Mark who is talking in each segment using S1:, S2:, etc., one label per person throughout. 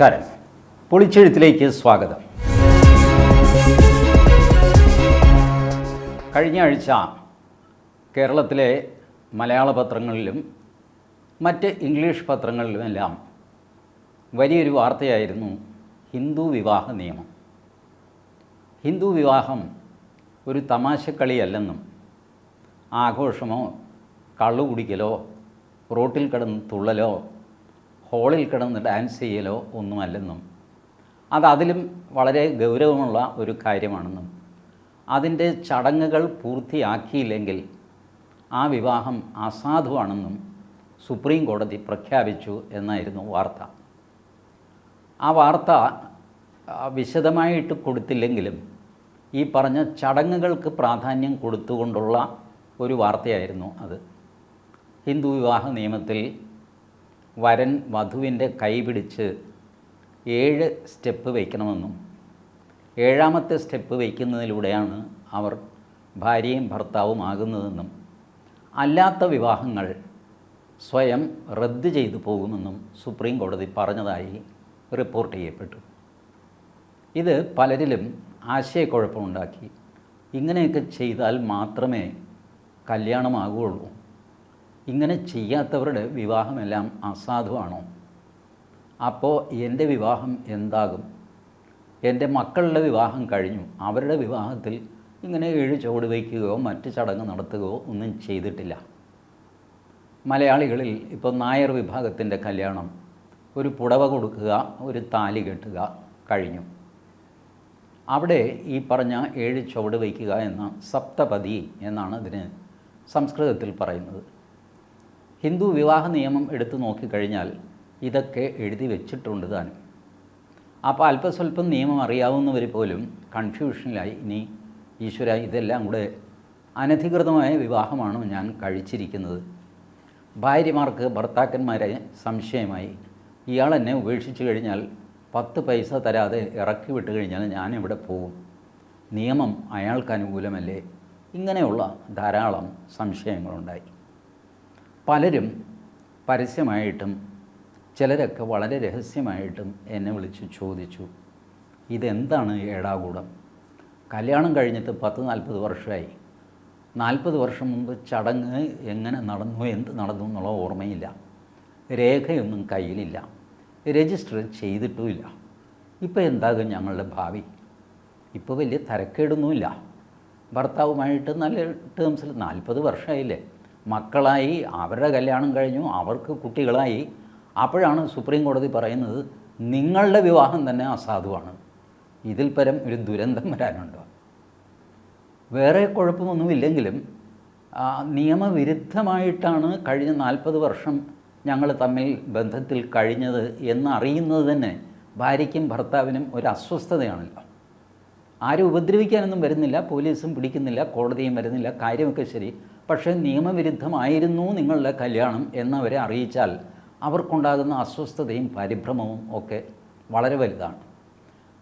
S1: നമസ്കാരം. പൊളിച്ചെഴുത്തിലേക്ക് സ്വാഗതം. കഴിഞ്ഞ ആഴ്ച കേരളത്തിലെ മലയാള പത്രങ്ങളിലും മറ്റ് ഇംഗ്ലീഷ് പത്രങ്ങളിലുമെല്ലാം വലിയൊരു വാർത്തയായിരുന്നു ഹിന്ദു വിവാഹ നിയമം. ഹിന്ദു വിവാഹം ഒരു തമാശക്കളിയല്ലെന്നും ആഘോഷമോ കള്ളു കുടിക്കലോ റോട്ടിൽ കിടന്ന് തുള്ളലോ ഹോളിൽ കിടന്ന് ഡാൻസ് ചെയ്യലോ ഒന്നുമല്ലെന്നും. അത് അതിലും വളരെ ഗൗരവമുള്ള ഒരു കാര്യമാണെന്നും. അതിന്റെ ചടങ്ങുകൾ പൂർത്തിയാക്കിയില്ലെങ്കിൽ ആ വിവാഹം അസാധുവാണെന്നും സുപ്രീം കോടതി പ്രഖ്യാപിച്ചു എന്നായിരുന്നു വാർത്ത. ആ വാർത്ത വിശദമായിട്ട് കൊടുത്തില്ലെങ്കിലും ഈ പറഞ്ഞ ചടങ്ങുകൾക്ക് പ്രാധാന്യം കൊടുത്തുകൊണ്ടുള്ള ഒരു വാർത്തയായിരുന്നു അത്. ഹിന്ദു വിവാഹ നിയമത്തിൽ വരൻ വധുവിന്റെ കൈ പിടിച്ച് ഏഴ് സ്റ്റെപ്പ് വയ്ക്കണമെന്നും ഏഴാമത്തെ സ്റ്റെപ്പ് വയ്ക്കുന്നതിലൂടെയാണ് അവർ ഭാര്യയും ഭർത്താവും ആകുന്നതെന്നും അല്ലാത്ത വിവാഹങ്ങൾ സ്വയം റദ്ദ് ചെയ്തു പോകുമെന്നും സുപ്രീം കോടതി പറഞ്ഞതായി റിപ്പോർട്ട് ചെയ്യപ്പെട്ടു. ഇത് പലരിലും ആശയക്കുഴപ്പമുണ്ടാക്കി. ഇങ്ങനെയൊക്കെ ചെയ്താൽ മാത്രമേ കല്യാണമാകുകയുള്ളൂ. ഇങ്ങനെ ചെയ്യാത്തവരുടെ വിവാഹമെല്ലാം അസാധുവാണോ? അപ്പോൾ എന്റെ വിവാഹം എന്താകും? എന്റെ മക്കളുടെ വിവാഹം കഴിഞ്ഞു. അവരുടെ വിവാഹത്തിൽ ഇങ്ങനെ ഏഴ് ചുവട് വയ്ക്കുകയോ മറ്റ് ചടങ്ങ് നടത്തുകയോ ഒന്നും ചെയ്തിട്ടില്ല. മലയാളികളിൽ ഇപ്പോൾ നായർ വിഭാഗത്തിന്റെ കല്യാണം ഒരു പുടവ കൊടുക്കുക ഒരു താലി കെട്ടുക കഴിഞ്ഞു. അവിടെ ഈ പറഞ്ഞ ഏഴ് ചുവട് വയ്ക്കുക എന്ന സപ്തപതി എന്നാണ് അതിന് സംസ്കൃതത്തിൽ പറയുന്നത്. ഹിന്ദു വിവാഹ നിയമം എടുത്തു നോക്കിക്കഴിഞ്ഞാൽ ഇതൊക്കെ എഴുതി വെച്ചിട്ടുണ്ട് താനും അപ്പോൾ അല്പസ്വല്പം നിയമം അറിയാവുന്നവർ പോലും കൺഫ്യൂഷനിലായി ഇനി ഈശ്വര ഇതെല്ലാം കൂടെ അനധികൃതമായ വിവാഹമാണ് ഞാൻ കഴിച്ചിരിക്കുന്നത്. ഭാര്യമാർക്ക് ഭർത്താക്കന്മാരെ സംശയമായി. ഇയാൾ എന്നെ ഉപേക്ഷിച്ചു കഴിഞ്ഞാൽ പത്ത് പൈസ തരാതെ ഇറക്കി വിട്ട് കഴിഞ്ഞാൽ ഞാൻ ഇവിടെ പോകും നിയമം അയാൾക്ക് അനുകൂലമല്ലേ? ഇങ്ങനെയുള്ള ധാരാളം സംശയങ്ങളുണ്ടായി. പലരും പരസ്യമായിട്ടും ചിലരൊക്കെ വളരെ രഹസ്യമായിട്ടും എന്നെ വിളിച്ച് ചോദിച്ചു ഇതെന്താണ് ഏടാകൂടം? കല്യാണം കഴിഞ്ഞിട്ട് പത്ത് നാൽപ്പത് വർഷമായി. നാൽപ്പത് വർഷം മുമ്പ് ചടങ്ങ് എങ്ങനെ നടന്നു എന്ത് നടന്നു എന്നുള്ള ഓർമ്മയില്ല. രേഖയൊന്നും കയ്യിലില്ല. രജിസ്റ്റർ ചെയ്തിട്ടുമില്ല. ഇപ്പോൾ എന്താകും ഞങ്ങളുടെ ഭാവി? ഇപ്പോൾ വലിയ തരക്കേടൊന്നുമില്ല. ഭർത്താവുമായിട്ട് നല്ല ടേംസിൽ നാൽപ്പത് വർഷമായില്ലേ? മക്കളായി അവരുടെ കല്യാണം കഴിഞ്ഞു അവർക്ക് കുട്ടികളായി. അപ്പോഴാണ് സുപ്രീം കോടതി പറയുന്നത് നിങ്ങളുടെ വിവാഹം തന്നെ അസാധുവാണ്. ഇതിൽ പരം ഒരു ദുരന്തം വരാനുണ്ടോ? വേറെ കുഴപ്പമൊന്നുമില്ലെങ്കിലും നിയമവിരുദ്ധമായിട്ടാണ് കഴിഞ്ഞ നാൽപ്പത് വർഷം ഞങ്ങൾ തമ്മിൽ ബന്ധത്തിൽ കഴിഞ്ഞത് എന്നറിയുന്നത് തന്നെ ഭാര്യയ്ക്കും ഭർത്താവിനും ഒരു അസ്വസ്ഥതയാണല്ലോ. ആരും ഉപദ്രവിക്കാനൊന്നും വരുന്നില്ല പോലീസും പിടിക്കുന്നില്ല കോടതിയും വരുന്നില്ല കാര്യമൊക്കെ ശരി. പക്ഷേ നിയമവിരുദ്ധമായിരുന്നു നിങ്ങളുടെ കല്യാണം എന്നവരെ അറിയിച്ചാൽ അവർക്കുണ്ടാകുന്ന അസ്വസ്ഥതയും പരിഭ്രമവും ഒക്കെ വളരെ വലുതാണ്.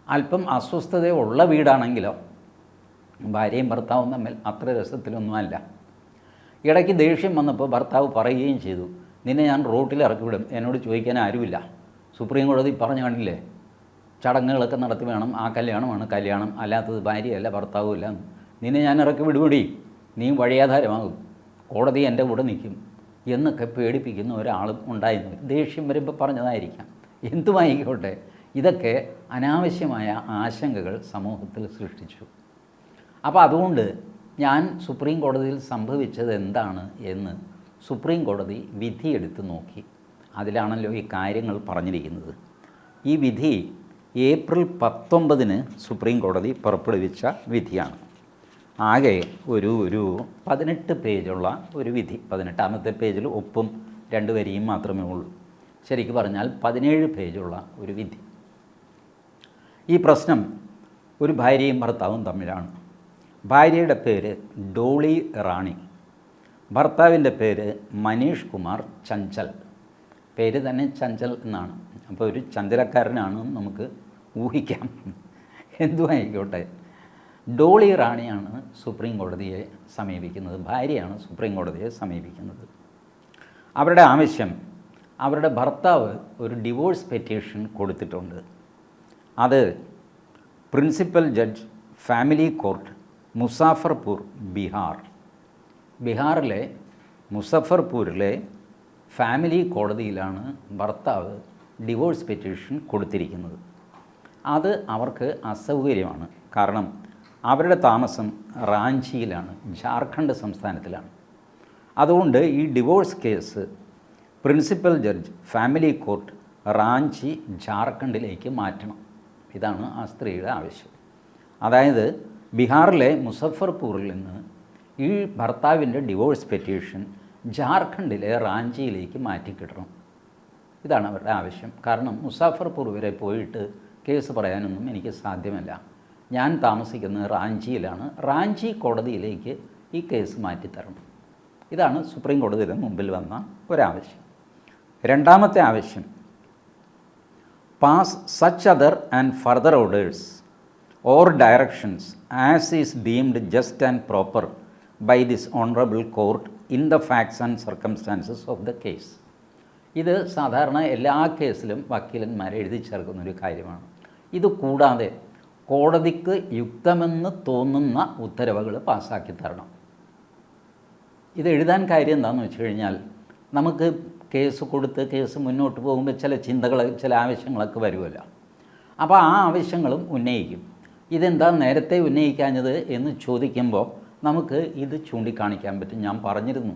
S1: അല്പം അസ്വസ്ഥതയുള്ള വീടാണെങ്കിലോ ഭാര്യയും ഭർത്താവും തമ്മിൽ അത്ര രസത്തിലൊന്നുമല്ല. ഇടയ്ക്ക് ദേഷ്യം വന്നപ്പോൾ ഭർത്താവ് പറയുകയും ചെയ്തു നിന്നെ ഞാൻ റോട്ടിൽ ഇറക്കി വിടും എന്നോട് ചോദിക്കാൻ ആരുമില്ല. സുപ്രീം കോടതി പറഞ്ഞു കണ്ടില്ലേ ചടങ്ങുകളൊക്കെ നടത്തി വേണം ആ കല്യാണമാണ് കല്യാണം അല്ലാത്തത് ഭാര്യയല്ല ഭർത്താവും ഇല്ല നിന്നെ ഞാൻ ഇറക്കി വിടുപടി നീ വഴിയാധാരമാകും. കോടതി എന്റെ കൂടെ നിൽക്കും എന്നൊക്കെ പേടിപ്പിക്കുന്ന ഒരാളും ഉണ്ടായിരുന്നു. ദേഷ്യം വരുമ്പോൾ പറഞ്ഞതായിരിക്കാം. എന്തുമായിക്കോട്ടെ ഇതൊക്കെ അനാവശ്യമായ ആശങ്കകൾ സമൂഹത്തിൽ സൃഷ്ടിച്ചു. അപ്പോൾ അതുകൊണ്ട് ഞാൻ സുപ്രീം കോടതിയിൽ സംഭവിച്ചത് എന്താണ് എന്ന് സുപ്രീം കോടതി വിധിയെടുത്ത് നോക്കി. അതിലാണല്ലോ ഈ കാര്യങ്ങൾ പറഞ്ഞിരിക്കുന്നത്. ഈ വിധി ഏപ്രിൽ പത്തൊമ്പതിന് സുപ്രീം കോടതി പുറപ്പെടുവിച്ച വിധിയാണ്. ആകെ ഒരു ഒരു പതിനെട്ട് പേജുള്ള ഒരു വിധി. പതിനെട്ടാമത്തെ പേജിൽ ഒപ്പും രണ്ട് വരിയും മാത്രമേ ഉള്ളൂ. ശരിക്കും പറഞ്ഞാൽ പതിനേഴ് പേജുള്ള ഒരു വിധി. ഈ പ്രശ്നം ഒരു ഭാര്യയും ഭർത്താവും തമ്മിലാണ്. ഭാര്യയുടെ പേര് ഡോളി റാണി. ഭർത്താവിന്റെ പേര് മനീഷ് കുമാർ ചഞ്ചൽ. പേര് തന്നെ ചഞ്ചൽ എന്നാണ്. അപ്പോൾ ഒരു ചഞ്ചലക്കാരനാണ് നമുക്ക് ഊഹിക്കാം. എന്തുമായിക്കോട്ടെ? ഡോളി റാണിയാണ് സുപ്രീം കോടതിയെ സമീപിക്കുന്നത്. ഭാര്യയാണ് സുപ്രീം കോടതിയെ സമീപിക്കുന്നത്. അവരുടെ ആവശ്യം അവരുടെ ഭർത്താവ് ഒരു ഡിവോഴ്സ് പെറ്റീഷൻ കൊടുത്തിട്ടുണ്ട്. അത് principal judge family court Muzaffarpur Bihar. ബീഹാറിലെ മുസഫർപൂരിലെ ഫാമിലി കോടതിയിലാണ് ഭർത്താവ് ഡിവോഴ്സ് പെറ്റീഷൻ കൊടുത്തിരിക്കുന്നത്. അത് അവർക്ക് അസൗകര്യമാണ്. കാരണം അവരുടെ താമസം റാഞ്ചിയിലാണ് ജാർഖണ്ഡ് സംസ്ഥാനത്തിലാണ്. അതുകൊണ്ട് ഈ divorce case principal judge family court Ranchi ജാർഖണ്ഡിലേക്ക് മാറ്റണം. ഇതാണ് ആ സ്ത്രീയുടെ ആവശ്യം. അതായത് ബീഹാറിലെ മുസഫർപൂറിൽ നിന്ന് ഈ ഭർത്താവിന്റെ ഡിവോഴ്സ് പെറ്റീഷൻ ജാർഖണ്ഡിലെ റാഞ്ചിയിലേക്ക് മാറ്റിക്കിട്ടണം. ഇതാണ് അവരുടെ ആവശ്യം. കാരണം മുസാഫർപൂർ വരെ പോയിട്ട് കേസ് പറയാനൊന്നും എനിക്ക് സാധ്യമല്ല. ഞാൻ താമസിക്കുന്നത് റാഞ്ചിയിലാണ്. റാഞ്ചി കോടതിയിലേക്ക് ഈ കേസ് മാറ്റിത്തരണം. ഇതാണ് സുപ്രീം കോടതിയുടെ മുമ്പിൽ വന്ന ഒരാവശ്യം. രണ്ടാമത്തെ ആവശ്യം pass such other and further orders or directions as is deemed just and proper by this honourable court in the facts and circumstances of the case ഇത് സാധാരണ എല്ലാ കേസിലും വക്കീലന്മാരെ എഴുതി ചേർക്കുന്ന ഒരു കാര്യമാണ്. ഇത് കൂടാതെ കോടതിക്ക് യുക്തമെന്ന് തോന്നുന്ന ഉത്തരവുകൾ പാസ്സാക്കി തരണം. ഇത് എഴുതാൻ കാര്യം എന്താണെന്ന് വെച്ച് കഴിഞ്ഞാൽ നമുക്ക് കേസ് കൊടുത്ത് കേസ് മുന്നോട്ട് പോകുമ്പോൾ ചില ചിന്തകൾ ചില ആവശ്യങ്ങളൊക്കെ വരുമല്ലോ. അപ്പോൾ ആ ആവശ്യങ്ങളും ഉന്നയിക്കും. ഇതെന്താ നേരത്തെ ഉന്നയിക്കാഞ്ഞത് എന്ന് ചോദിക്കുമ്പോൾ നമുക്ക് ഇത് ചൂണ്ടിക്കാണിക്കാൻ പറ്റും. ഞാൻ പറഞ്ഞിരുന്നു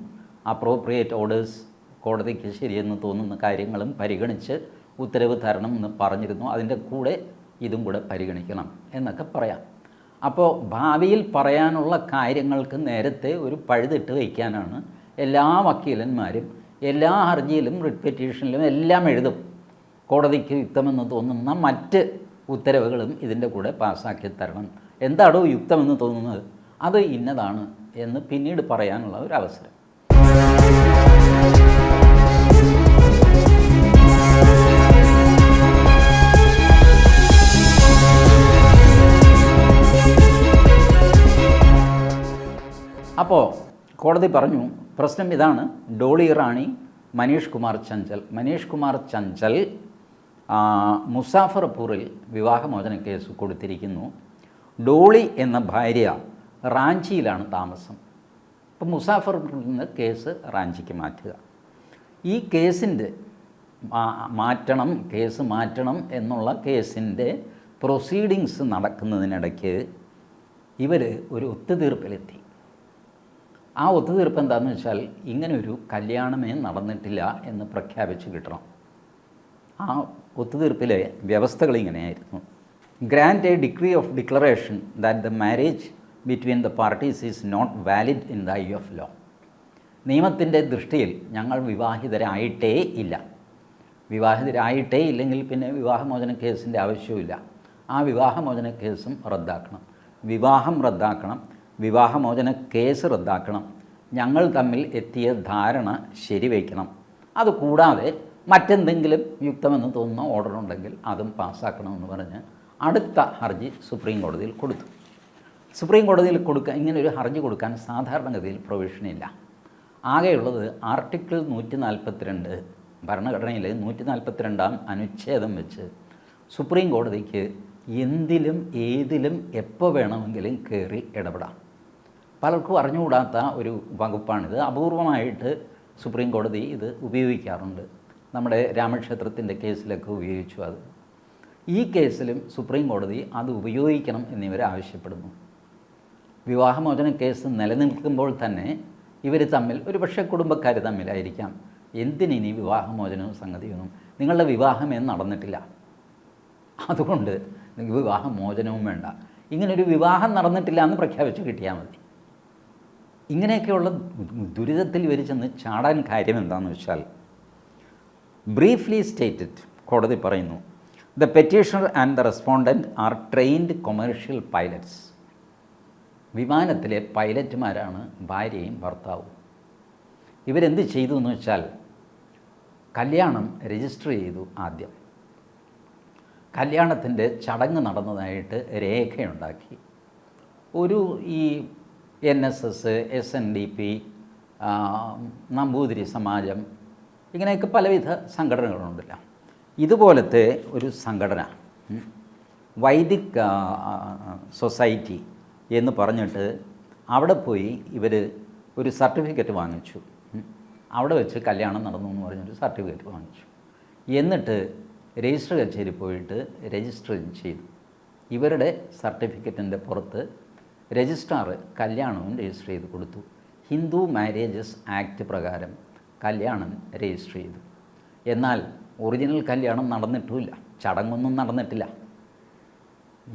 S1: അപ്രോപ്രിയേറ്റ് ഓർഡേഴ്സ് കോടതിക്ക് ശരിയെന്ന് തോന്നുന്ന കാര്യങ്ങളും പരിഗണിച്ച് ഉത്തരവ് തരണം എന്ന് പറഞ്ഞിരുന്നു. അതിന്റെ കൂടെ ഇതും കൂടെ പരിഗണിക്കണം എന്നൊക്കെ പറയാം. അപ്പോൾ ഭാവിയിൽ പറയാനുള്ള കാര്യങ്ങൾക്ക് നേരത്തെ ഒരു പഴുതിട്ട് വയ്ക്കാനാണ് എല്ലാ വക്കീലന്മാരും എല്ലാ ഹർജിയിലും റിട്ട് പെറ്റീഷനിലും എല്ലാം എഴുതും. കോടതിക്ക് യുക്തമെന്ന് തോന്നുന്ന മറ്റ് ഉത്തരവുകളും ഇതിന്റെ കൂടെ പാസ്സാക്കി തരണം. എന്താണോ യുക്തമെന്ന് തോന്നുന്നത്? അത് ഇന്നതാണ് എന്ന് പിന്നീട് പറയാനുള്ള ഒരു അവസരം. അപ്പോൾ കോടതി പറഞ്ഞു പ്രശ്നം ഇതാണ്. ഡോളി റാണി മനീഷ് കുമാർ ചഞ്ചൽ. മനീഷ് കുമാർ ചഞ്ചൽ മുസാഫർപൂറിൽ വിവാഹമോചന കേസ് കൊടുത്തിരിക്കുന്നു. ഡോളി എന്ന ഭാര്യ റാഞ്ചിയിലാണ് താമസം. അപ്പോൾ മുസാഫർപൂരിൽ നിന്ന് കേസ് റാഞ്ചിക്ക് മാറ്റുക. ഈ കേസിന്റെ മാറ്റണം കേസ് മാറ്റണം എന്നുള്ള കേസിന്റെ പ്രൊസീഡിങ്സ് നടക്കുന്നതിനിടയ്ക്ക് ഇവർ ഒരു ഒത്തുതീർപ്പിലെത്തി. ആ ഒത്തുതീർപ്പ് എന്താണെന്ന് വെച്ചാൽ ഇങ്ങനൊരു കല്യാണമേ നടന്നിട്ടില്ല എന്ന് പ്രഖ്യാപിച്ച് കിട്ടണം. ആ ഒത്തുതീർപ്പിലെ വ്യവസ്ഥകൾ ഇങ്ങനെയായിരുന്നു. Grant a decree of declaration that the marriage between the parties is not valid in the eye of law നിയമത്തിന്റെ ദൃഷ്ടിയിൽ ഞങ്ങൾ വിവാഹിതരായിട്ടേ ഇല്ല. വിവാഹിതരായിട്ടേ ഇല്ലെങ്കിൽ പിന്നെ വിവാഹമോചന കേസിന്റെ ആവശ്യമില്ല ആ വിവാഹമോചന കേസും റദ്ദാക്കണം. വിവാഹം റദ്ദാക്കണം. വിവാഹമോചന കേസ് റദ്ദാക്കണം. ഞങ്ങൾ തമ്മിൽ എത്തിയ ധാരണ ശരിവയ്ക്കണം. അതുകൂടാതെ മറ്റെന്തെങ്കിലും യുക്തമെന്ന് തോന്നുന്ന ഓർഡർ ഉണ്ടെങ്കിൽ അതും പാസ്സാക്കണമെന്ന് പറഞ്ഞ് അടുത്ത ഹർജി സുപ്രീം കോടതിയിൽ കൊടുത്തു. സുപ്രീം കോടതിയിൽ കൊടുക്കാൻ ഇങ്ങനെ ഒരു ഹർജി കൊടുക്കാൻ സാധാരണഗതിയിൽ പ്രൊവിഷനില്ല ആകെയുള്ളത് ആർട്ടിക്കിൾ നൂറ്റി നാൽപ്പത്തിരണ്ട് ഭരണഘടനയിലെ നൂറ്റി നാൽപ്പത്തിരണ്ടാം അനുച്ഛേദം വെച്ച് സുപ്രീം കോടതിക്ക് എന്തിലും ഏതിലും എപ്പോൾ വേണമെങ്കിലും കയറി ഇടപെടാം. പലർക്കും അറിഞ്ഞുകൂടാത്ത ഒരു വകുപ്പാണിത്. അപൂർവമായിട്ട് സുപ്രീം കോടതി ഇത് ഉപയോഗിക്കാറുണ്ട്. നമ്മുടെ രാമക്ഷേത്രത്തിന്റെ കേസിലൊക്കെ ഉപയോഗിച്ചു അത്. ഈ കേസിലും സുപ്രീം കോടതി അത് ഉപയോഗിക്കണം എന്നിവർ ആവശ്യപ്പെടുന്നു. വിവാഹമോചന കേസ് നിലനിൽക്കുമ്പോൾ തന്നെ ഇവർ തമ്മിൽ ഒരു പക്ഷേ കുടുംബക്കാർ തമ്മിലായിരിക്കാം. എന്തിനി വിവാഹമോചനവും സംഗതിയൊന്നും? നിങ്ങളുടെ വിവാഹമേ നടന്നിട്ടില്ല. അതുകൊണ്ട് നിങ്ങൾക്ക് വിവാഹമോചനവും വേണ്ട. ഇങ്ങനൊരു വിവാഹം നടന്നിട്ടില്ല എന്ന് പ്രഖ്യാപിച്ച് കിട്ടിയാൽ മതി. ഇങ്ങനെയൊക്കെയുള്ള ദുരിതത്തിൽ ഇവർ ചെന്ന് ചാടാൻ കാര്യം എന്താണെന്ന് വെച്ചാൽ ബ്രീഫ്ലി സ്റ്റേറ്റഡ് കോടതി പറയുന്നു the petitioner and the respondent are trained commercial pilots വിമാനത്തിലെ പൈലറ്റുമാരാണ് ഭാര്യയും ഭർത്താവും. ഇവരെന്ത് ചെയ്തു എന്ന് വെച്ചാൽ കല്യാണം രജിസ്റ്റർ ചെയ്തു ആദ്യം. കല്യാണത്തിന്റെ ചടങ്ങ് നടന്നതായിട്ട് രേഖയുണ്ടാക്കി. ഒരു ഈ N S S S N D P Namboothiri Samajam ഇങ്ങനെയൊക്കെ പലവിധ സംഘടനകളുണ്ടല്ലോ. ഇതുപോലത്തെ ഒരു സംഘടന വൈദിക സൊസൈറ്റി എന്ന് പറഞ്ഞിട്ട് അവിടെ പോയി ഇവർ ഒരു സർട്ടിഫിക്കറ്റ് വാങ്ങിച്ചു അവിടെ വെച്ച് കല്യാണം നടന്നു എന്ന് പറഞ്ഞൊരു സർട്ടിഫിക്കറ്റ് വാങ്ങിച്ചു. എന്നിട്ട് രജിസ്റ്റർ കച്ചേരി പോയിട്ട് രജിസ്റ്റർ ചെയ്തു. ഇവരുടെ സർട്ടിഫിക്കറ്റിന്റെ പുറത്ത് രജിസ്ട്രാർ കല്യാണവും രജിസ്റ്റർ ചെയ്ത് കൊടുത്തു. ഹിന്ദു മാരേജസ് ആക്ട് പ്രകാരം കല്യാണം രജിസ്റ്റർ ചെയ്തു. എന്നാൽ ഒറിജിനൽ കല്യാണം നടന്നിട്ടുമില്ല. ചടങ്ങൊന്നും നടന്നിട്ടില്ല.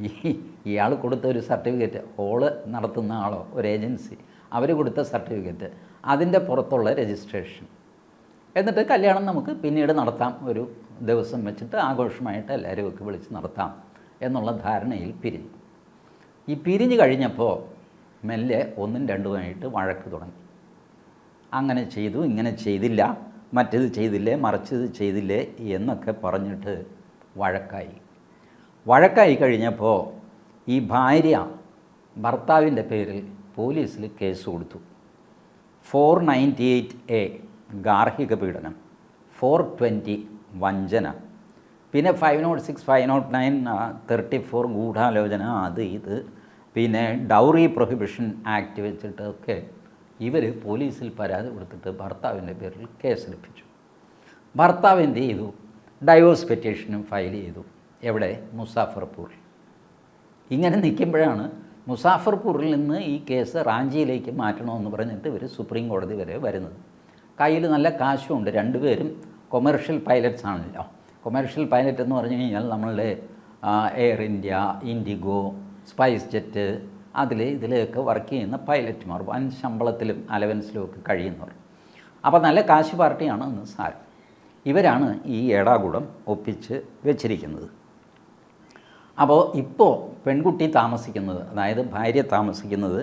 S1: ഈ ഇയാൾ കൊടുത്ത ഒരു സർട്ടിഫിക്കറ്റ് ഹോൾ നടത്തുന്ന ആളോ ഒരു ഏജൻസി അവർ കൊടുത്ത സർട്ടിഫിക്കറ്റ് അതിന്റെ പുറത്തുള്ള രജിസ്ട്രേഷൻ. എന്നിട്ട് കല്യാണം നമുക്ക് പിന്നീട് നടത്താം. ഒരു ദിവസം വെച്ചിട്ട് ആഘോഷമായിട്ട് എല്ലാവരും ഒക്കെ വിളിച്ച് നടത്താം എന്നുള്ള ധാരണയിൽ പിരിഞ്ഞു. ഈ പിരിഞ്ഞ് കഴിഞ്ഞപ്പോൾ മെല്ലെ ഒന്നും രണ്ടുമായിട്ട് വഴക്ക് തുടങ്ങി. അങ്ങനെ ചെയ്തു ഇങ്ങനെ ചെയ്തില്ല മറ്റേത് ചെയ്തില്ലേ മറിച്ചത് ചെയ്തില്ലേ എന്നൊക്കെ പറഞ്ഞിട്ട് വഴക്കായി. വഴക്കായി കഴിഞ്ഞപ്പോൾ ഈ ഭാര്യ ഭർത്താവിന്റെ പേരിൽ പോലീസിൽ കേസ് കൊടുത്തു. ഫോർ നയന്റി എയ്റ്റ് എ ഗാർഹിക പീഡനം ഫോർ ട്വന്റി വഞ്ചന പിന്നെ five naught six five naught nine thirty four ഗൂഢാലോചന അത് ഇത് പിന്നെ ഡൗറി പ്രൊഹിബിഷൻ ആക്ട് വെച്ചിട്ടൊക്കെ ഇവർ പോലീസിൽ പരാതി കൊടുത്തിട്ട് ഭർത്താവിന്റെ പേരിൽ കേസ് കേസെടുപ്പിച്ചു. ഭർത്താവ് എന്ത് ചെയ്തു? ഡൈവോഴ്സ് പെറ്റീഷനും ഫയൽ ചെയ്തു. എവിടെ? മുസാഫർപൂർ ഇങ്ങനെ നിൽക്കുമ്പോഴാണ് മുസാഫർപൂരിൽ നിന്ന് ഈ കേസ് റാഞ്ചിയിലേക്ക് മാറ്റണമെന്ന് പറഞ്ഞിട്ട് ഇവർ സുപ്രീം കോടതി വരെ വരുന്നത്. കയ്യിൽ നല്ല കാശുമുണ്ട് രണ്ടുപേരും കൊമേർഷ്യൽ പൈലറ്റ്സ് ആണല്ലോ. കൊമേർഷ്യൽ പൈലറ്റ് എന്ന് പറഞ്ഞു കഴിഞ്ഞാൽ നമ്മളുടെ Air India IndiGo SpiceJet അതിൽ ഇതിലൊക്കെ വർക്ക് ചെയ്യുന്ന പൈലറ്റുമാർ വൻ ശമ്പളത്തിലും അലവൻസിലും ഒക്കെ കഴിയുന്നവർ. അപ്പോൾ നല്ല കാശ് പാർട്ടിയാണ് എന്ന് സാരം ഇവരാണ് ഈ ഏടാകുടം ഒപ്പിച്ച് വെച്ചിരിക്കുന്നത്. അപ്പോൾ ഇപ്പോൾ പെൺകുട്ടി താമസിക്കുന്നത് അതായത് ഭാര്യ താമസിക്കുന്നത്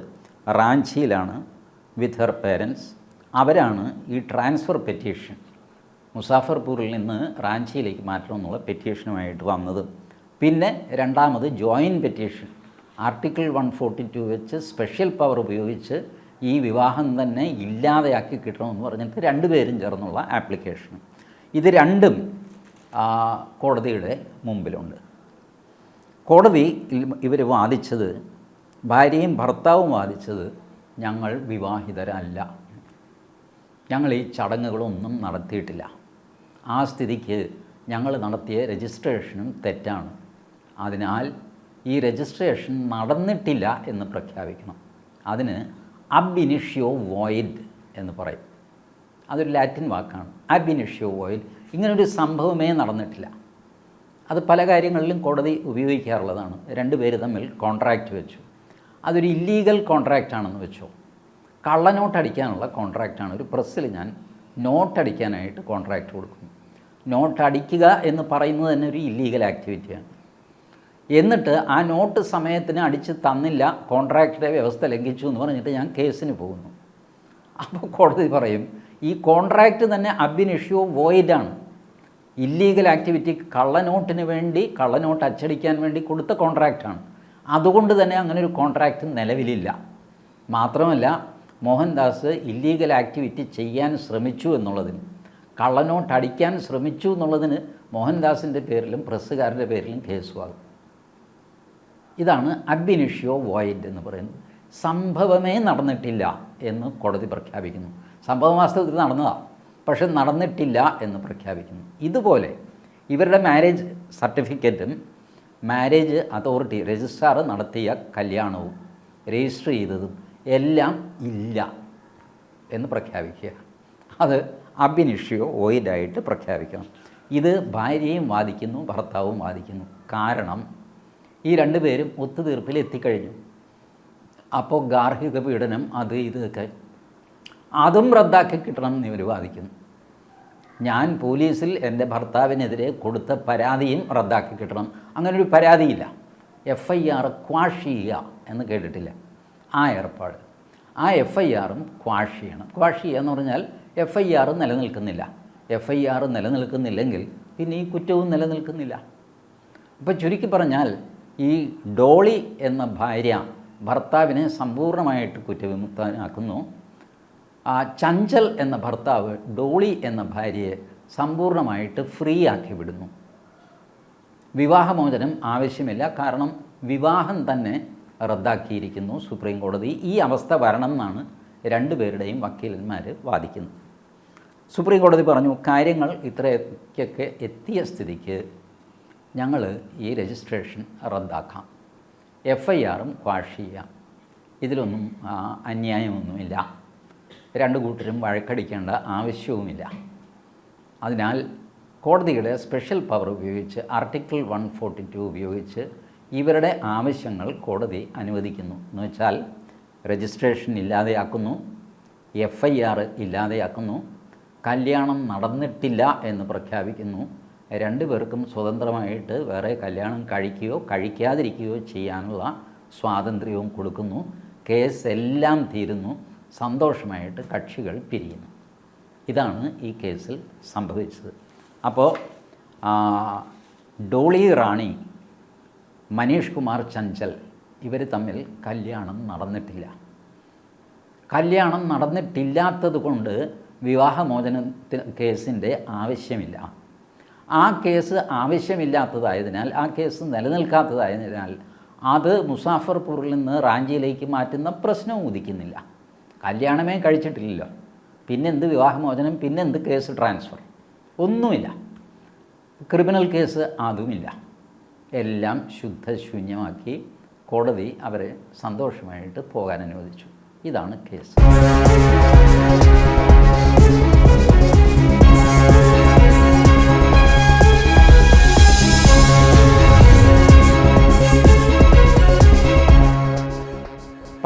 S1: റാഞ്ചിയിലാണ് വിത്ത് ഹെർ പേരൻസ് അവരാണ് ഈ ട്രാൻസ്ഫർ പെറ്റീഷൻ മുസാഫർപൂരിൽ നിന്ന് റാഞ്ചിയിലേക്ക് മാറ്റണമെന്നുള്ള പെറ്റീഷനുമായിട്ട് വന്നത്. പിന്നെ രണ്ടാമത് joint petition article one forty two വെച്ച് സ്പെഷ്യൽ പവർ ഉപയോഗിച്ച് ഈ വിവാഹം തന്നെ ഇല്ലാതെയാക്കി കിട്ടണമെന്ന് പറഞ്ഞിട്ട് രണ്ടുപേരും ചേർന്നുള്ള ആപ്ലിക്കേഷൻ ഇത് രണ്ടും കോടതിയുടെ മുമ്പിലുണ്ട്. കോടതി ഇവർ വാദിച്ചത് ഭാര്യയും ഭർത്താവും വാദിച്ചത് ഞങ്ങൾ വിവാഹിതരല്ല. ഞങ്ങൾ ഈ ചടങ്ങുകളൊന്നും നടത്തിയിട്ടില്ല. ആ സ്ഥിതിക്ക് ഞങ്ങൾ നടത്തിയ രജിസ്ട്രേഷനും തെറ്റാണ്. അതിനാൽ ഈ രജിസ്ട്രേഷൻ നടന്നിട്ടില്ല എന്ന് പ്രഖ്യാപിക്കണം. അതിന് അബിനിഷ്യോ വോയിഡ് എന്ന് പറയും. അതൊരു ലാറ്റിൻ വാക്കാണ്. അബിനിഷ്യോ വോയിഡ് ഇങ്ങനൊരു സംഭവമേ നടന്നിട്ടില്ല. അത് പല കാര്യങ്ങളിലും കോടതി ഉപയോഗിക്കാറുള്ളതാണ്. രണ്ട് പേര് തമ്മിൽ കോൺട്രാക്റ്റ് വെച്ചു. അതൊരു ഇല്ലീഗൽ കോൺട്രാക്റ്റ് ആണെന്ന് വെച്ചോ. കള്ളനോട്ട് അടിക്കാനുള്ള കോൺട്രാക്റ്റാണ് ഒരു പ്രസ്സിൽ ഞാൻ നോട്ട് അടിക്കാനായിട്ട് കോൺട്രാക്റ്റ് കൊടുക്കുന്നു. നോട്ടടിക്കുക എന്ന് പറയുന്നത് തന്നെ ഒരു ഇല്ലീഗൽ ആക്ടിവിറ്റിയാണ് എന്നിട്ട് ആ നോട്ട് സമയത്തിന് അടിച്ച് തന്നില്ല കോൺട്രാക്റ്റിന്റെ വ്യവസ്ഥ ലംഘിച്ചു എന്ന് പറഞ്ഞിട്ട് ഞാൻ കേസിന് പോകുന്നു. അപ്പോൾ കോടതി പറയും ഈ കോൺട്രാക്റ്റ് തന്നെ അബിനിഷ്യോ വോയിഡാണ് ഇല്ലീഗൽ ആക്ടിവിറ്റി കള്ളനോട്ടിന് വേണ്ടി കള്ളനോട്ട് അച്ചടിക്കാൻ വേണ്ടി കൊടുത്ത കോൺട്രാക്റ്റാണ് അതുകൊണ്ട് തന്നെ അങ്ങനെ ഒരു കോൺട്രാക്റ്റ് നിലവിലില്ല. മാത്രമല്ല മോഹൻദാസ് ഇല്ലീഗൽ ആക്ടിവിറ്റി ചെയ്യാൻ ശ്രമിച്ചു എന്നുള്ളതിന് കള്ളനോട്ട് അടിക്കാൻ ശ്രമിച്ചു എന്നുള്ളതിന് മോഹൻദാസിന്റെ പേരിലും പ്രസ്സുകാരുടെ പേരിലും കേസുമാകും ഇതാണ് അബിനിഷ്യോ വോയിഡ് എന്ന് പറയുന്നത്. സംഭവമേ നടന്നിട്ടില്ല എന്ന് കോടതി പ്രഖ്യാപിക്കുന്നു. സംഭവം വാസ്തവത്തിൽ നടന്നതാണ് പക്ഷെ നടന്നിട്ടില്ല എന്ന് പ്രഖ്യാപിക്കുന്നു. ഇതുപോലെ ഇവരുടെ മാരേജ് സർട്ടിഫിക്കറ്റും മാരേജ് അതോറിറ്റി രജിസ്ട്രാർ നടത്തിയ കല്യാണവും രജിസ്റ്റർ ചെയ്തതും എല്ലാം ഇല്ല എന്ന് പ്രഖ്യാപിക്കുക. അത് അബിനിഷ്യോ ഓയിഡായിട്ട് പ്രഖ്യാപിക്കണം. ഇത് ഭാര്യയും വാദിക്കുന്നു ഭർത്താവും വാദിക്കുന്നു. കാരണം ഈ രണ്ടുപേരും ഒത്തുതീർപ്പിൽ എത്തിക്കഴിഞ്ഞു. അപ്പോൾ ഗാർഹിക പീഡനം അത് ഇതൊക്കെ അതും റദ്ദാക്കി കിട്ടണം എന്ന് ഇവർ വാദിക്കുന്നു. ഞാൻ പോലീസിൽ എന്റെ ഭർത്താവിനെതിരെ കൊടുത്ത പരാതിയും റദ്ദാക്കി കിട്ടണം. അങ്ങനൊരു പരാതിയില്ല. എഫ് ഐ ആർ ക്വാഷ് ചെയ്യുക എന്ന് കേട്ടിട്ടില്ല. ആ ഏർപ്പാട്. ആ എഫ് ഐ ആറും ക്വാഷ് ചെയ്യണം. ക്വാഷ് ചെയ്യുക എന്ന് പറഞ്ഞാൽ എഫ് ഐ ആർ നിലനിൽക്കുന്നില്ല. എഫ് ഐ ആർ നിലനിൽക്കുന്നില്ലെങ്കിൽ പിന്നെ ഈ കുറ്റവും നിലനിൽക്കുന്നില്ല. അപ്പോൾ ചുരുക്കി പറഞ്ഞാൽ ഈ ഡോളി എന്ന ഭാര്യ ഭർത്താവിനെ സമ്പൂർണമായിട്ട് കുറ്റവിമുക്തനാക്കുന്നു. ആ ചഞ്ചൽ എന്ന ഭർത്താവ് ഡോളി എന്ന ഭാര്യയെ സമ്പൂർണമായിട്ട് ഫ്രീ ആക്കി വിടുന്നു. വിവാഹമോചനം ആവശ്യമില്ല. കാരണം വിവാഹം തന്നെ റദ്ദാക്കിയിരിക്കുന്നു സുപ്രീം കോടതി. ഈ അവസ്ഥ വരണം എന്നാണ് രണ്ടുപേരുടെയും വക്കീലന്മാർ വാദിക്കുന്നത്. സുപ്രീം കോടതി പറഞ്ഞു കാര്യങ്ങൾ ഇത്രയൊക്കെ എത്തിയ സ്ഥിതിക്ക് ഞങ്ങൾ ഈ രജിസ്ട്രേഷൻ റദ്ദാക്കാം. എഫ് ഐ ആറും ക്വാഷ് ചെയ്യാം. ഇതിലൊന്നും അന്യായമൊന്നുമില്ല. രണ്ട് കൂട്ടരും വഴക്കടിക്കേണ്ട ആവശ്യവുമില്ല. അതിനാൽ കോടതിയുടെ സ്പെഷ്യൽ പവർ ഉപയോഗിച്ച് ആർട്ടിക്കിൾ വൺ ഫോർട്ടി ടു ഉപയോഗിച്ച് ഇവരുടെ ആവശ്യങ്ങൾ കോടതി അനുവദിക്കുന്നു. എന്ന് വെച്ചാൽ രജിസ്ട്രേഷൻ ഇല്ലാതെയാക്കുന്നു എഫ് ഐ ആർ ഇല്ലാതെയാക്കുന്നു കല്യാണം നടന്നിട്ടില്ല എന്ന് പ്രഖ്യാപിക്കുന്നു രണ്ടുപേർക്കും സ്വതന്ത്രമായിട്ട് വേറെ കല്യാണം കഴിക്കുകയോ കഴിക്കാതിരിക്കുകയോ ചെയ്യാനുള്ള സ്വാതന്ത്ര്യവും കൊടുക്കുന്നു. കേസ് എല്ലാം തീരുന്നു. സന്തോഷമായിട്ട് കക്ഷികൾ പിരിയുന്നു. ഇതാണ് ഈ കേസിൽ സംഭവിച്ചത്. അപ്പോൾ ഡോളി റാണി മനീഷ് കുമാർ ചഞ്ചൽ ഇവർ തമ്മിൽ കല്യാണം നടന്നിട്ടില്ല. കല്യാണം നടന്നിട്ടില്ലാത്തത് കൊണ്ട് വിവാഹമോചന കേസിന്റെ ആവശ്യമില്ല. ആ കേസ് ആവശ്യമില്ലാത്തതായതിനാൽ ആ കേസ് നിലനിൽക്കാത്തതായതിനാൽ അത് മുസാഫർപൂറിൽ നിന്ന് റാഞ്ചിയിലേക്ക് മാറ്റുന്ന പ്രശ്നവും ഉദിക്കുന്നില്ല. കല്യാണമേ കഴിച്ചിട്ടില്ലല്ലോ. പിന്നെന്ത് വിവാഹമോചനം പിന്നെന്ത് കേസ് ട്രാൻസ്ഫർ? ഒന്നുമില്ല. ക്രിമിനൽ കേസ് അതുമില്ല. എല്ലാം ശുദ്ധശൂന്യമാക്കി കോടതി അവരെ സന്തോഷമായിട്ട് പോകാൻ അനുവദിച്ചു. ഇതാണ് കേസ്.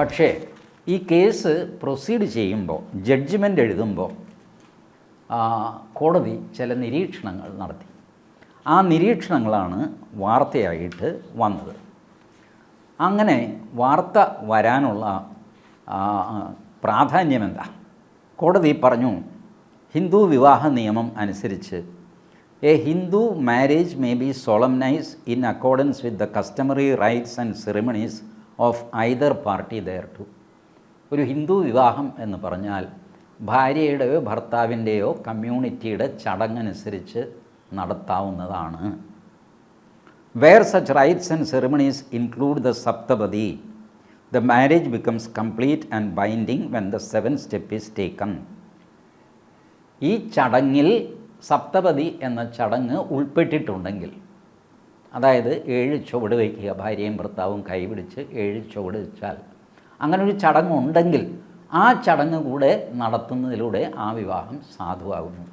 S1: പക്ഷേ ഈ കേസ് പ്രൊസീഡ് ചെയ്യുമ്പോൾ ജഡ്ജ്മെന്റ് എഴുതുമ്പോൾ കോടതി ചില നിരീക്ഷണങ്ങൾ നടത്തി. ആ നിരീക്ഷണങ്ങളാണ് വാർത്തയായിട്ട് വന്നത്. അങ്ങനെ വാർത്ത വരാനുള്ള ആ, പ്രാധാന്യം എന്താ? കോടതി പറഞ്ഞു ഹിന്ദു വിവാഹ നിയമം അനുസരിച്ച് a Hindu marriage may be solemnized in accordance with the customary rites and ceremonies of either party thereto ഒരു ഹിന്ദു വിവാഹം എന്ന് പറഞ്ഞാൽ ഭാര്യയുടെയോ ഭർത്താവിന്റെയോ കമ്മ്യൂണിറ്റിയുടെ ചടങ്ങനുസരിച്ച് നടത്താവുന്നതാണ്. Where such rites and ceremonies include the saptapadi the marriage becomes complete and binding when the seven step is taken ഈ ചടങ്ങിൽ സപ്തപതി എന്ന ചടങ്ങ് ഉൾപ്പെട്ടിട്ടുണ്ടെങ്കിൽ അതായത് ഏഴ് ചുവട് വയ്ക്കുക ഭാര്യയും ഭർത്താവും കൈപിടിച്ച് ഏഴ് ചുവട് വെച്ചാൽ. അങ്ങനെ ഒരു ചടങ്ങുണ്ടെങ്കിൽ ആ ചടങ്ങ് കൂടെ നടത്തുന്നതിലൂടെ ആ വിവാഹം സാധുവാകുന്നു.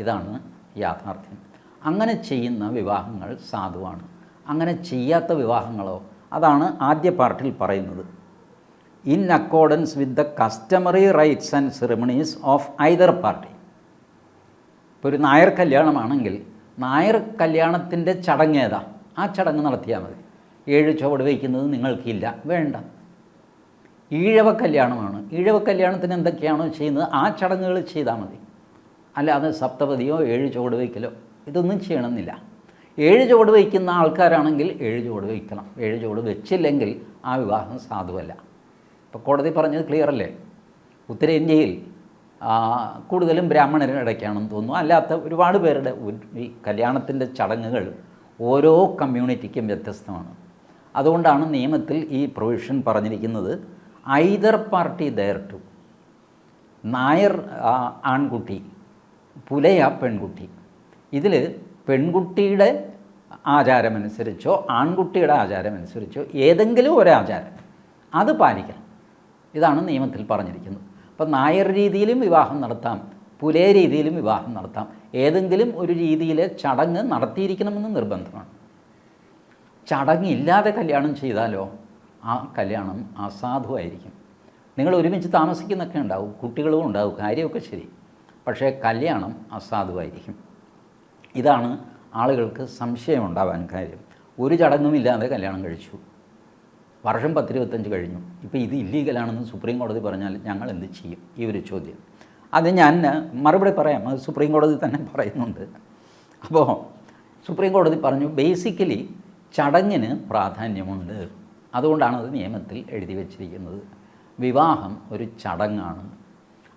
S1: ഇതാണ് യാഥാർത്ഥ്യം. അങ്ങനെ ചെയ്യുന്ന വിവാഹങ്ങൾ സാധുവാണ്. അങ്ങനെ ചെയ്യാത്ത വിവാഹങ്ങളോ അതാണ് ആദ്യ പാർട്ടിൽ പറയുന്നത്. In accordance with the customary rites and ceremonies of either party ഇപ്പോൾ ഒരു നായർ കല്യാണമാണെങ്കിൽ നായർ കല്യാണത്തിന്റെ ചടങ്ങ് ഏതാ? ആ ചടങ്ങ് നടത്തിയാൽ മതി. ഏഴ് ചുവട് വയ്ക്കുന്നത് നിങ്ങൾക്കില്ല. വേണ്ട. ഈഴവ കല്യാണമാണ്. ഈഴവ കല്യാണത്തിന് എന്തൊക്കെയാണോ ചെയ്യുന്നത് ആ ചടങ്ങുകൾ ചെയ്താൽ മതി. അല്ലാതെ സപ്തപതിയോ ഏഴ് ചുവട് വയ്ക്കലോ ഇതൊന്നും ചെയ്യണമെന്നില്ല. ഏഴ് ചുവട് വയ്ക്കുന്ന ആൾക്കാരാണെങ്കിൽ ഏഴ് ചുവട് വയ്ക്കണം. ഏഴ് ചുവട് വെച്ചില്ലെങ്കിൽ ആ വിവാഹം സാധുവല്ല. ഇപ്പോൾ കോടതി പറഞ്ഞത് ക്ലിയർ അല്ലേ? ഉത്തരേന്ത്യയിൽ കൂടുതലും ബ്രാഹ്മണരുടെ ഇടയ്ക്കാണെന്ന് തോന്നുന്നു. അല്ലാത്ത ഒരുപാട് പേരുടെ ഈ കല്യാണത്തിന്റെ ചടങ്ങുകൾ ഓരോ കമ്മ്യൂണിറ്റിക്കും വ്യത്യസ്തമാണ്. അതുകൊണ്ടാണ് നിയമത്തിൽ ഈ പ്രൊവിഷൻ പറഞ്ഞിരിക്കുന്നത് either party there to. Nair ആൺകുട്ടി പുലയ പെൺകുട്ടി. ഇതിൽ പെൺകുട്ടിയുടെ ആചാരമനുസരിച്ചോ ആൺകുട്ടിയുടെ ആചാരമനുസരിച്ചോ ഏതെങ്കിലും ഒരാചാരം അത് പാലിക്കണം. ഇതാണ് നിയമത്തിൽ പറഞ്ഞിരിക്കുന്നത്. അപ്പം നായർ രീതിയിലും വിവാഹം നടത്താം പുലേ രീതിയിലും വിവാഹം നടത്താം. ഏതെങ്കിലും ഒരു രീതിയിൽ ചടങ്ങ് നടത്തിയിരിക്കണമെന്ന് നിർബന്ധമാണ്. ചടങ്ങില്ലാതെ കല്യാണം ചെയ്താലോ ആ കല്യാണം അസാധുവായിരിക്കും. നിങ്ങൾ ഒരുമിച്ച് താമസിക്കുന്നൊക്കെ ഉണ്ടാവും കുട്ടികളും ഉണ്ടാവും കാര്യമൊക്കെ ശരി. പക്ഷേ കല്യാണം അസാധുവായിരിക്കും. ഇതാണ് ആളുകൾക്ക് സംശയം ഉണ്ടാവാൻ കാര്യം. ഒരു ചടങ്ങുമില്ലാതെ കല്യാണം കഴിച്ചു. വർഷം പത്തിരുപത്തഞ്ച് കഴിഞ്ഞു. ഇപ്പോൾ ഇത് ഇല്ലീഗലാണെന്ന് സുപ്രീം കോടതി പറഞ്ഞാൽ ഞങ്ങൾ എന്ത് ചെയ്യും? ഈ ഒരു ചോദ്യം. അത് ഞാൻ മറുപടി പറയാം. അത് സുപ്രീം കോടതി തന്നെ പറയുന്നുണ്ട്. അപ്പോൾ സുപ്രീം കോടതി പറഞ്ഞു ബേസിക്കലി ചടങ്ങിന് പ്രാധാന്യമുണ്ട്. അതുകൊണ്ടാണ് അത് നിയമത്തിൽ എഴുതി വച്ചിരിക്കുന്നത്. വിവാഹം ഒരു ചടങ്ങാണ്.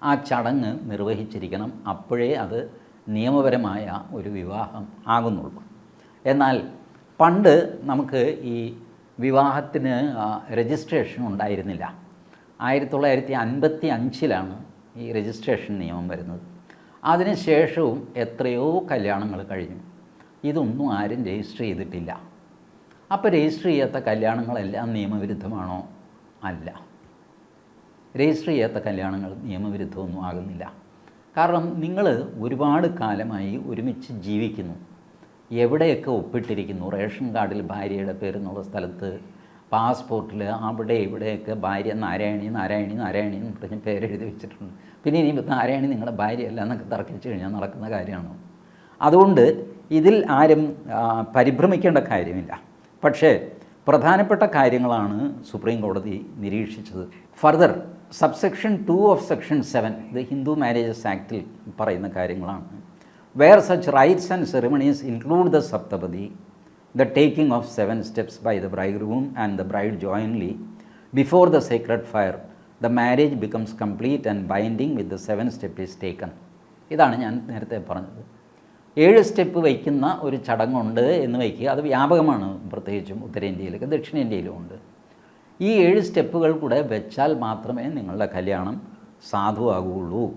S1: ആ ചടങ്ങ് നിർവഹിച്ചിരിക്കണം. അപ്പോഴേ അത് നിയമപരമായ ഒരു വിവാഹം ആകുന്നുള്ളൂ. എന്നാൽ പണ്ട് നമുക്ക് ഈ വിവാഹത്തിന് രജിസ്ട്രേഷൻ ഉണ്ടായിരുന്നില്ല. ആയിരത്തി തൊള്ളായിരത്തി അൻപത്തി അഞ്ചിലാണ് ഈ രജിസ്ട്രേഷൻ നിയമം വരുന്നത്. അതിനുശേഷവും എത്രയോ കല്യാണങ്ങൾ കഴിഞ്ഞു. ഇതൊന്നും ആരും രജിസ്റ്റർ ചെയ്തിട്ടില്ല. അപ്പോൾ രജിസ്റ്റർ ചെയ്യാത്ത കല്യാണങ്ങളെല്ലാം നിയമവിരുദ്ധമാണോ? അല്ല. രജിസ്റ്റർ ചെയ്യാത്ത കല്യാണങ്ങൾ നിയമവിരുദ്ധമൊന്നും ആകുന്നില്ല. കാരണം നിങ്ങൾ ഒരുപാട് കാലമായി ഒരുമിച്ച് ജീവിക്കുന്നു. എവിടെയൊക്കെ ഒപ്പിട്ടിരിക്കുന്നു? റേഷൻ കാർഡിൽ ഭാര്യയുടെ പേരെന്നുള്ള സ്ഥലത്ത് പാസ്പോർട്ടിൽ അവിടെ ഇവിടെയൊക്കെ ഭാര്യ നാരായണി നാരായണി നാരായണി എന്ന് പറഞ്ഞ് പേരെഴുതി വെച്ചിട്ടുണ്ട്. പിന്നെ ഇനി നാരായണി നിങ്ങളുടെ ഭാര്യയല്ല എന്നൊക്കെ തർക്കിച്ച് കഴിഞ്ഞാൽ നടക്കുന്ന കാര്യമാണ്? അതുകൊണ്ട് ഇതിൽ ആരും പരിഭ്രമിക്കേണ്ട കാര്യമില്ല. പക്ഷേ പ്രധാനപ്പെട്ട കാര്യങ്ങളാണ് സുപ്രീം കോടതി നിരീക്ഷിച്ചത്. Further subsection two of section seven ഇത് ഹിന്ദു മാരേജസ് ആക്റ്റിൽ പറയുന്ന കാര്യങ്ങളാണ്. Where such rites and ceremonies include the saptapadi the taking of seven steps by the bride and the bride jointly before the sacred fire the marriage becomes complete and binding with the seven step is taken ഇതാണ് ഞാൻ നേരത്തെ പറഞ്ഞത്. ഏഴ് step വയ്ക്കുന്ന ഒരു ചടങ്ങുണ്ട് എന്ന് വയ്ക്കുക. അത് വ്യാപകമാണ് പ്രത്യേകിച്ചും ഉത്തരേന്ത്യയിലൊക്കെ ദക്ഷിണേന്ത്യയിലും ഉണ്ട്. ഈ ഏഴ് സ്റ്റെപ്പുകൾ കൂടെ വെച്ചാൽ മാത്രമേ നിങ്ങളുടെ കല്യാണം സാധുവാകുകയുള്ളൂ.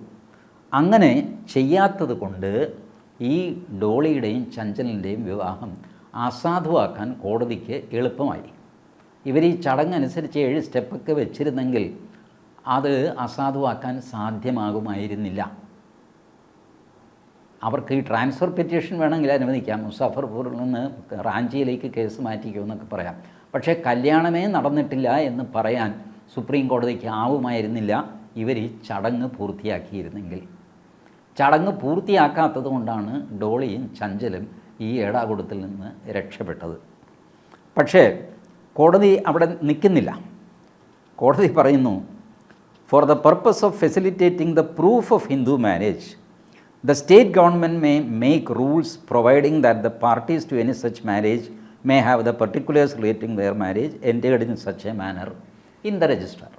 S1: അങ്ങനെ ചെയ്യാത്തത് കൊണ്ട് ഈ ഡോളിയുടെയും ചഞ്ചലിന്റെയും വിവാഹം അസാധുവാക്കാൻ കോടതിക്ക് എളുപ്പമായി. ഇവർ ഈ ചടങ്ങനുസരിച്ച് ഏഴ് സ്റ്റെപ്പൊക്കെ വെച്ചിരുന്നെങ്കിൽ അത് അസാധുവാക്കാൻ സാധ്യമാകുമായിരുന്നില്ല. അവർക്ക് ഈ ട്രാൻസ്ഫർ പെറ്റീഷൻ വേണമെങ്കിൽ അനുവദിക്കാം. മുസാഫർപൂരിൽ നിന്ന് റാഞ്ചിയിലേക്ക് കേസ് മാറ്റിക്കോ എന്നൊക്കെ പറയാം. പക്ഷേ കല്യാണമേ നടന്നിട്ടില്ല എന്ന് പറയാൻ സുപ്രീം കോടതിക്ക് ആവുമായിരുന്നില്ല. ഇവർ ഈ ചടങ്ങ് പൂർത്തിയാക്കിയിരുന്നെങ്കിൽ. ചടങ്ങ് പൂർത്തിയാക്കാത്തത് കൊണ്ടാണ് ഡോളിയും ചഞ്ചലും ഈ ഏടാകുടത്തിൽ നിന്ന് രക്ഷപ്പെട്ടത്. പക്ഷേ കോടതി അവിടെ നിൽക്കുന്നില്ല. കോടതി പറയുന്നു for the purpose of facilitating the proof of Hindu marriage the state government may make rules providing that the parties to any such marriage may have the particulars relating their marriage entered in such a manner in the register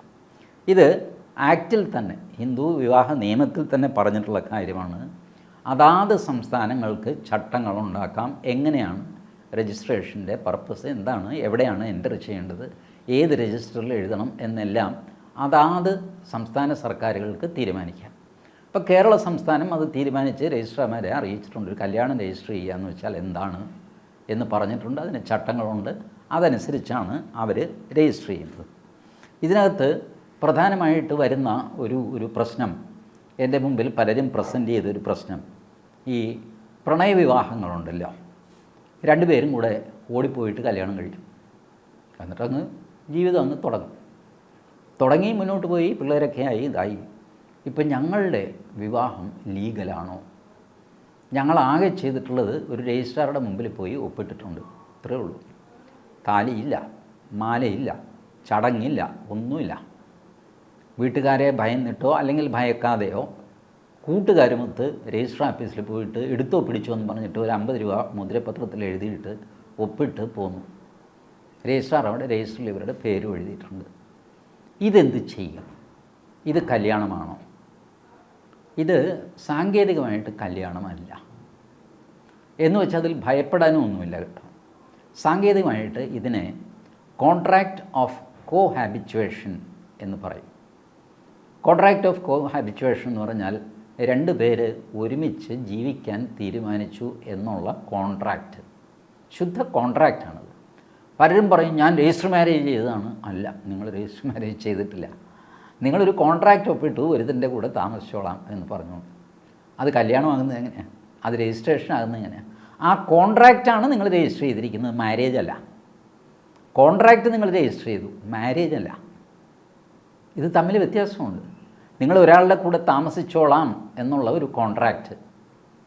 S1: ഇത് ആക്റ്റിൽ തന്നെ ഹിന്ദു വിവാഹ നിയമത്തിൽ തന്നെ പറഞ്ഞിട്ടുള്ള കാര്യമാണ്. അതാത് സംസ്ഥാനങ്ങൾക്ക് ചട്ടങ്ങൾ ഉണ്ടാക്കാം. എങ്ങനെയാണ് രജിസ്ട്രേഷന്റെ പർപ്പസ്? എന്താണ്? എവിടെയാണ് എന്റർ ചെയ്യേണ്ടത്? ഏത് രജിസ്റ്ററിൽ എഴുതണം എന്നെല്ലാം അതാത് സംസ്ഥാന സർക്കാരുകൾക്ക് തീരുമാനിക്കാം. ഇപ്പോൾ കേരള സംസ്ഥാനം അത് തീരുമാനിച്ച് രജിസ്ട്രാർമാരെ അറിയിച്ചിട്ടുണ്ട്. ഒരു കല്യാണം രജിസ്റ്റർ ചെയ്യുക എന്ന് വെച്ചാൽ എന്താണ് എന്ന് പറഞ്ഞിട്ടുണ്ട്. അതിന് ചട്ടങ്ങളുണ്ട്. അതനുസരിച്ചാണ് അവർ രജിസ്റ്റർ ചെയ്യുന്നത്. ഇതിനകത്ത് പ്രധാനമായിട്ട് വരുന്ന ഒരു ഒരു പ്രശ്നം എന്റെ മുമ്പിൽ പലരും പ്രസന്റ് ചെയ്തൊരു പ്രശ്നം ഈ പ്രണയവിവാഹങ്ങളുണ്ടല്ലോ. രണ്ടുപേരും കൂടെ ഓടിപ്പോയിട്ട് കല്യാണം കഴിക്കും എന്നിട്ടങ്ങ് ജീവിതം അങ്ങ് തുടങ്ങും. തുടങ്ങി മുന്നോട്ട് പോയി പിള്ളേരൊക്കെ ആയി ഇതായി. ഇപ്പം ഞങ്ങളുടെ വിവാഹം ലീഗലാണോ? ഞങ്ങളാകെ ചെയ്തിട്ടുള്ളത് ഒരു രജിസ്ട്രാറുടെ മുമ്പിൽ പോയി ഒപ്പിട്ടിട്ടുണ്ട്. ഇത്രയേ ഉള്ളൂ. താലിയില്ല മാലയില്ല ചടങ്ങില്ല ഒന്നുമില്ല. വീട്ടുകാരെ ഭയന്നിട്ടോ അല്ലെങ്കിൽ ഭയക്കാതെയോ കൂട്ടുകാരുമൊത്ത് രജിസ്റ്റർ ഓഫീസിൽ പോയിട്ട് എടുത്തോ പിടിച്ചോ എന്ന് പറഞ്ഞിട്ട് ഒരു അമ്പത് രൂപ മുദ്രപത്രത്തിൽ എഴുതിയിട്ട് ഒപ്പിട്ട് പോന്നു. രജിസ്ട്രാർ അവിടെ രജിസ്റ്ററിൽ ഇവരുടെ പേരും എഴുതിയിട്ടുണ്ട്. ഇതെന്ത് ചെയ്യും? ഇത് കല്യാണമാണോ? ഇത് സാങ്കേതികമായിട്ട് കല്യാണമല്ല. എന്ന് വെച്ചാൽ അതിൽ ഭയപ്പെടാനും ഒന്നുമില്ല കേട്ടോ. സാങ്കേതികമായിട്ട് ഇതിനെ കോൺട്രാക്റ്റ് ഓഫ് കോ എന്ന് പറയും. കോൺട്രാക്റ്റ് ഓഫ് കോ ഹാബിച്വേഷൻ എന്ന് പറഞ്ഞാൽ രണ്ട് പേര് ഒരുമിച്ച് ജീവിക്കാൻ തീരുമാനിച്ചു എന്നുള്ള കോൺട്രാക്റ്റ് ശുദ്ധ കോൺട്രാക്റ്റാണത് പലരും പറയും ഞാൻ രജിസ്റ്റർ മാരേജ് ചെയ്തതാണ്. അല്ല നിങ്ങൾ രജിസ്റ്റർ മാരേജ് ചെയ്തിട്ടില്ല. നിങ്ങളൊരു കോൺട്രാക്റ്റ് ഒപ്പിട്ടു ഒരുതിന്റെ കൂടെ താമസിച്ചോളാം എന്ന് പറഞ്ഞു. അത് കല്യാണമാകുന്നത് എങ്ങനെയാണ് അത് രജിസ്ട്രേഷൻ ആകുന്നത് എങ്ങനെയാണ് ആ കോൺട്രാക്റ്റാണ് നിങ്ങൾ രജിസ്റ്റർ ചെയ്തിരിക്കുന്നത്. മാരേജ് അല്ല. കോൺട്രാക്റ്റ് നിങ്ങൾ രജിസ്റ്റർ ചെയ്തു. മാരേജ് അല്ല. ഇത് തമ്മിൽ വ്യത്യാസമുണ്ട്. നിങ്ങൾ ഒരാളുടെ കൂടെ താമസിച്ചോളാം എന്നുള്ള ഒരു കോൺട്രാക്റ്റ്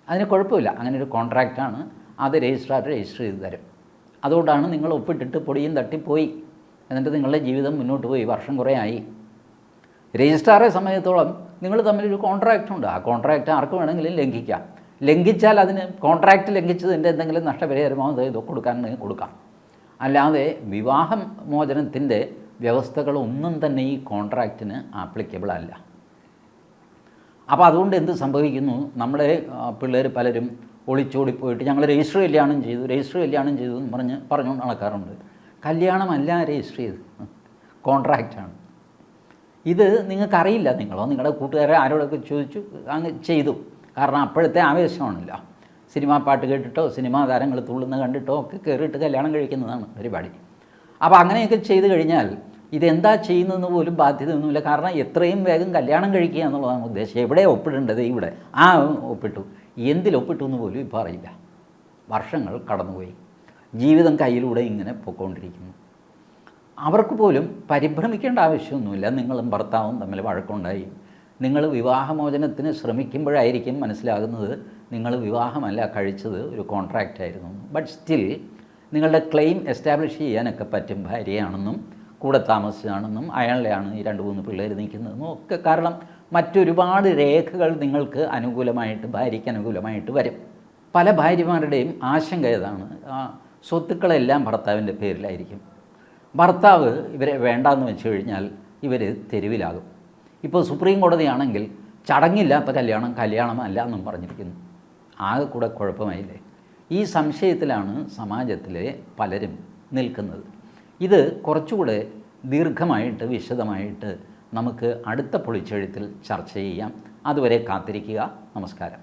S1: അതിന് കുഴപ്പമില്ല. അങ്ങനെ ഒരു കോൺട്രാക്റ്റാണ് അത് രജിസ്ട്രാർ രജിസ്റ്റർ ചെയ്ത് തരും. അതുകൊണ്ടാണ് നിങ്ങൾ ഒപ്പിട്ടിട്ട് പൊടിയും തട്ടിപ്പോയി. എന്നിട്ട് നിങ്ങളുടെ ജീവിതം മുന്നോട്ട് പോയി. വർഷം കുറേ ആയി. രജിസ്ട്രാറെ സമയത്തോളം നിങ്ങൾ തമ്മിലൊരു കോൺട്രാക്റ്റ് ഉണ്ട്. ആ കോൺട്രാക്റ്റ് ആർക്ക് വേണമെങ്കിലും ലംഘിക്കാം. ലംഘിച്ചാൽ അതിന് കോൺട്രാക്റ്റ് ലംഘിച്ചതിന്റെ എന്തെങ്കിലും നഷ്ടപരിഹാരമോ അത് ഇതോ കൊടുക്കാൻ കൊടുക്കാം. അല്ലാതെ വിവാഹം മോചനത്തിന്റെ വ്യവസ്ഥകളൊന്നും തന്നെ ഈ കോൺട്രാക്റ്റിന് ആപ്ലിക്കബിൾ അല്ല. അപ്പോൾ അതുകൊണ്ട് എന്ത് സംഭവിക്കുന്നു? നമ്മുടെ പിള്ളേർ പലരും ഒളിച്ചോടി പോയിട്ട് ഞങ്ങൾ രജിസ്റ്റർ കല്യാണം ചെയ്തു രജിസ്റ്റർ കല്യാണം ചെയ്തു എന്ന് പറഞ്ഞ് പറഞ്ഞുകൊണ്ട് നടക്കാറുണ്ട്. കല്യാണമല്ല രജിസ്റ്റർ ചെയ്ത് കോൺട്രാക്റ്റാണ് ഇത് നിങ്ങൾക്കറിയില്ല നിങ്ങളോ? നിങ്ങളുടെ കൂട്ടുകാരെ ആരോടൊക്കെ ചോദിച്ചു അങ്ങ് ചെയ്തു. കാരണം അപ്പോഴത്തെ ആവേശമാണല്ല. സിനിമാ പാട്ട് കേട്ടിട്ടോ സിനിമാ താരങ്ങൾ തുള്ളുന്ന കണ്ടിട്ടോ ഒക്കെ കയറിയിട്ട് കല്യാണം കഴിക്കുന്നതാണ് പരിപാടി. അപ്പോൾ അങ്ങനെയൊക്കെ ചെയ്തു കഴിഞ്ഞാൽ ഇതെന്താ ചെയ്യുന്നതെന്ന് പോലും ബാധ്യതയൊന്നുമില്ല കാരണം എത്രയും വേഗം കല്യാണം കഴിക്കുക എന്നുള്ളതാണ് ഉദ്ദേശം. എവിടെ ഒപ്പിടേണ്ടത്? ഇവിടെ. ആ ഒപ്പിട്ടു. എന്തിൽ ഒപ്പിട്ടു എന്ന് പോലും ഇപ്പോൾ അറിയില്ല. വർഷങ്ങൾ കടന്നുപോയി. ജീവിതം കയ്യിലൂടെ ഇങ്ങനെ പൊയ്ക്കൊണ്ടിരിക്കുന്നു. അവർക്ക് പോലും പരിഭ്രമിക്കേണ്ട ആവശ്യമൊന്നുമില്ല. നിങ്ങളും ഭർത്താവും തമ്മിൽ വഴക്കുണ്ടായി. നിങ്ങൾ വിവാഹമോചനത്തിന് ശ്രമിക്കുമ്പോഴായിരിക്കും മനസ്സിലാകുന്നത് നിങ്ങൾ വിവാഹമല്ല കഴിച്ചത് ഒരു കോൺട്രാക്റ്റ് ആയിരുന്നു. ബട്ട് സ്റ്റിൽ നിങ്ങളുടെ ക്ലെയിം എസ്റ്റാബ്ലിഷ് ചെയ്യാനൊക്കെ പറ്റും ഭാര്യയാണെന്നും കൂടെ താമസിച്ചാണെന്നും അയാളിലെയാണ് ഈ രണ്ട് മൂന്ന് പിള്ളേർ നിൽക്കുന്നതെന്നും ഒക്കെ കാരണം മറ്റൊരുപാട് രേഖകൾ നിങ്ങൾക്ക് അനുകൂലമായിട്ട് ഭാര്യയ്ക്ക് അനുകൂലമായിട്ട് വരും. പല ഭാര്യമാരുടെയും ആശങ്ക ആ സ്വത്തുക്കളെല്ലാം ഭർത്താവിന്റെ പേരിലായിരിക്കും. ഭർത്താവ് ഇവരെ വേണ്ടാന്ന് വെച്ച് കഴിഞ്ഞാൽ ഇവർ തെരുവിലാകും. ഇപ്പോൾ സുപ്രീം കോടതിയാണെങ്കിൽ ചടങ്ങില്ലാത്ത കല്യാണം കല്യാണമല്ല എന്നും പറഞ്ഞിരിക്കുന്നു. ആകെ കൂടെ കുഴപ്പമായില്ലേ? ഈ സംശയത്തിലാണ് സമാജത്തിലെ പലരും നിൽക്കുന്നത്. ഇത് കുറച്ചുകൂടെ ദീർഘമായിട്ട് വിശദമായിട്ട് നമുക്ക് അടുത്ത പൊളിച്ചെഴുത്തിൽ ചർച്ച ചെയ്യാം. അതുവരെ കാത്തിരിക്കുക. നമസ്കാരം.